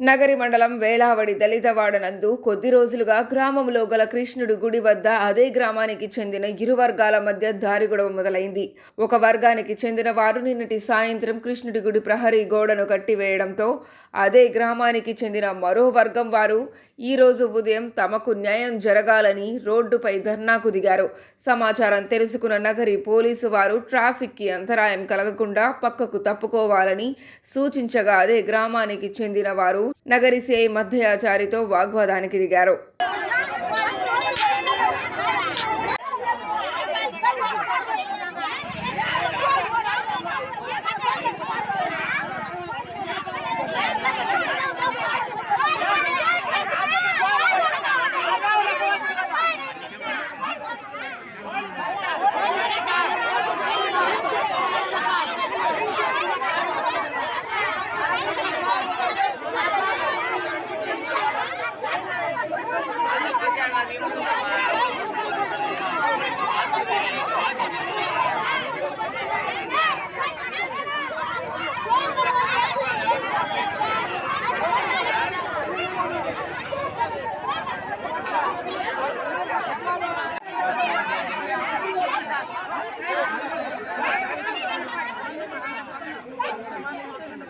నగరి మండలం వేళావడి దళితవాడ నందు కొద్ది రోజులుగా గ్రామంలో గల కృష్ణుడి గుడి వద్ద అదే గ్రామానికి చెందిన ఇరు వర్గాల మధ్య దారిగొడవ మొదలైంది. ఒక వర్గానికి చెందిన వారు నిన్నటి సాయంత్రం కృష్ణుడి గుడి ప్రహరీ గోడను కట్టివేయడంతో అదే గ్రామానికి చెందిన మరో వర్గం వారు ఈ రోజు ఉదయం తమకు న్యాయం జరగాలని రోడ్డుపై ధర్నాకు దిగారు. సమాచారం తెలుసుకున్న నగరి పోలీసు వారు ట్రాఫిక్కి అంతరాయం కలగకుండా పక్కకు తప్పుకోవాలని సూచించగా అదే గ్రామానికి చెందిన వారు నగరి సిఐ మధ్యాచారితో వాగ్వాదానికి దిగారు.